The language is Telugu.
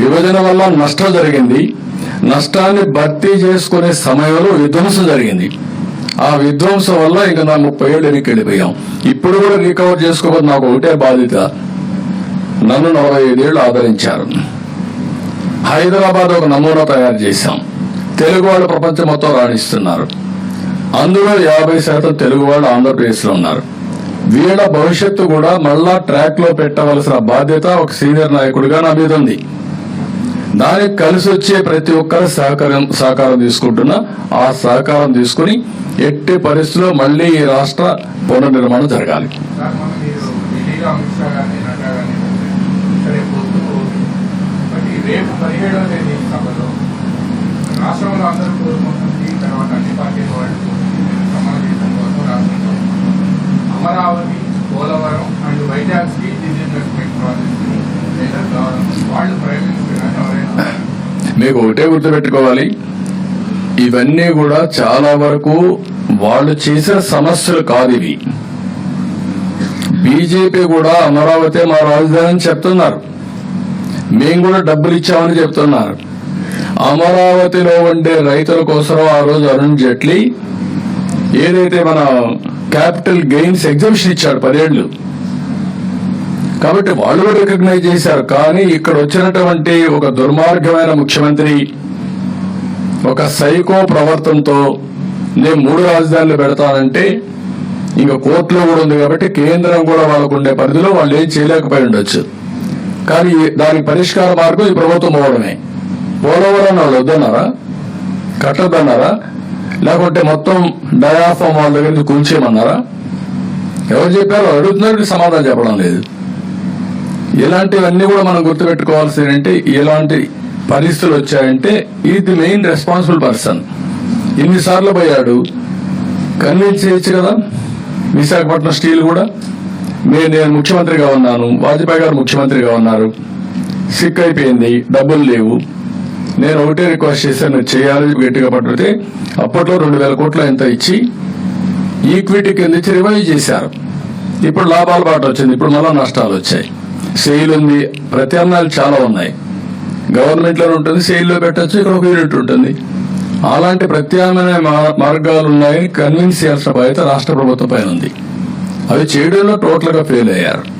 విభజన వల్ల నష్టం జరిగింది. నష్టాన్ని భర్తీ చేసుకునే సమయంలో విధ్వంసం జరిగింది. ఆ విధ్వంసం వల్ల ఇక నా ముప్పై ఏళ్ళు వెనక్కి వెళ్ళిపోయాం. ఇప్పుడు కూడా రికవర్ చేసుకోకపోతే నాకు ఒకటే బాధ్యత. నన్ను నలభై ఐదేళ్ళు ఆదరించారు. హైదరాబాద్ ఒక నమూనా తయారు చేశాం. తెలుగు వాళ్ళు ప్రపంచం మొత్తం రాణిస్తున్నారు. అందులో యాభై శాతం తెలుగు వాళ్ళు ఆంధ్రప్రదేశ్లో ఉన్నారు. వీళ్ళ భవిష్యత్తు కూడా మళ్ళా ట్రాక్లో పెట్టవలసిన బాధ్యత ఒక సీనియర్ నాయకుడిగా నా మీద ఉంది. దానికి కలిసి వచ్చే ప్రతి ఒక్కరు సహకారం సహకారం తీసుకుంటున్నా ఆ సహకారం తీసుకుని ఎట్టి పరిస్థితిలో మళ్ళీ ఈ రాష్ట్ర పునర్నిర్మాణం జరగాలి. రాష్ట్రంలో అందరూ కోరుకుంటుంది తర్వాత అన్ని పార్టీల వాళ్ళు సమావేశం కోసం రాష్ట్రంలో Amaravati Polavaram and Vizag steel disinvestment project వాళ్ళు ప్రైమ్ మీకు ఒకటే గుర్తుపెట్టుకోవాలి. ఇవన్నీ కూడా చాలా వరకు వాళ్ళు చేసిన సమస్యలు కాదు ఇవి. బీజేపీ కూడా అమరావతి మా రాజధాని అని చెప్తున్నారు. మేము కూడా డబ్బులు ఇచ్చామని చెప్తున్నారు. అమరావతిలో ఉండే రైతుల కోసం ఆ రోజు అరుణ్ జైట్లీ ఏదైతే మన క్యాపిటల్ గెయిన్స్ ఎగ్జిబిషన్ ఇచ్చాడు పదేళ్ళు కాబట్టి వాళ్ళు కూడా రికగ్నైజ్ చేశారు. కానీ ఇక్కడ వచ్చినటువంటి ఒక దుర్మార్గమైన ముఖ్యమంత్రి ఒక సైకో ప్రవర్తనతో నేను మూడు రాజధానులు పెడతానంటే ఇంకా కోర్టులో కూడా ఉంది కాబట్టి కేంద్రం కూడా వాళ్ళకు ఉండే పరిధిలో వాళ్ళు ఏం చేయలేకపోయి ఉండొచ్చు. కానీ దానికి పరిష్కార మార్గం ఈ ప్రభుత్వం పోవడమే. పోలవరం వాళ్ళు వద్దన్నారా? కట్టద్దన్నారా లేకుంటే మొత్తం డయాఫామ్ వాళ్ళ దగ్గర కూల్చేయమన్నారా? ఎవరు చెప్పారో? అడుగుతున్నారు సమాధానం చెప్పడం లేదు. ఇలాంటివన్నీ కూడా మనం గుర్తుపెట్టుకోవాల్సి ఏంటంటే ఎలాంటి పరిస్థితులు వచ్చాయంటే ఇది మెయిన్ రెస్పాన్సిబుల్ పర్సన్. ఇన్నిసార్లు పోయాడు? కన్విన్స్ చేయొచ్చు కదా? విశాఖపట్నం స్టీల్ కూడా? నేను నేను ముఖ్యమంత్రిగా ఉన్నాను. వాజ్పేయి గారు ముఖ్యమంత్రిగా ఉన్నారు. సిక్ అయిపోయింది. డబ్బులు లేవు. నేను ఒకటే రిక్వెస్ట్ చేశాను. చేయాలి గట్టిగా పట్టుతే అప్పట్లో రెండు వేల కోట్ల ఎంత ఇచ్చి ఈక్విటీ కింద ఇచ్చి రివైవ్ చేశారు. ఇప్పుడు లాభాల బాట వచ్చింది. ఇప్పుడు మళ్ళీ నష్టాలు వచ్చాయి. సెయిల్ ఉంది ప్రత్యామ్నాయాలు చాలా ఉన్నాయి. గవర్నమెంట్లో ఉంటుంది సెయిల్లో పెట్టచ్చు ఇక్కడ ఒక యూనిట్ ఉంటుంది. అలాంటి ప్రత్యామ్నాయ మా- మార్గాలు ఉన్నాయని కన్విన్స్ చేయాల్సిన బాధ్యత రాష్ట్ర ప్రభుత్వం పైన ఉంది. అవి చేయడంలో టోటల్గా ఫెయిల్ అయ్యారు.